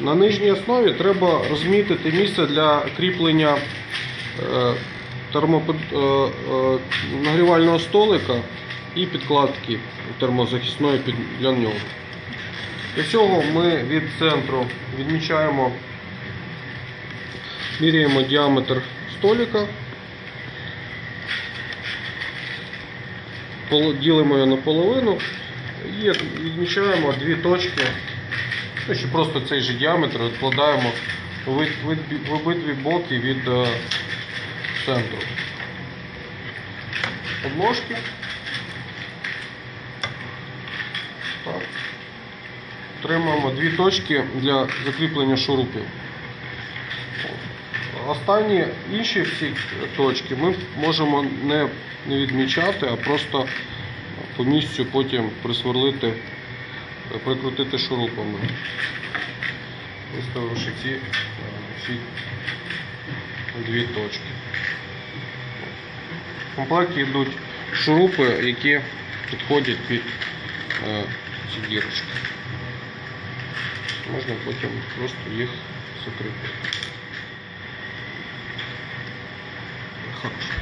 На нижній основі треба розмітити місце для кріплення е, е, е, нагрівального столика і підкладки термозахисної для нього. Для цього ми від центру відмічаємо, міряємо діаметр столика, ділимо його наполовину і відмічаємо дві точки, ще просто цей же діаметр відкладаємо в обидві боки від е, центру подложки. Так. Отримуємо дві точки для закріплення шурупів. Останні інші всі точки ми можемо не відмічати, а просто по місцю потім присверлити, прикрутити шурупами. Виставивши ці е, всі дві точки. В комплекті йдуть шурупи, які підходять під е, ці дірочки. Можна потім просто їх закріпити. Хорошо.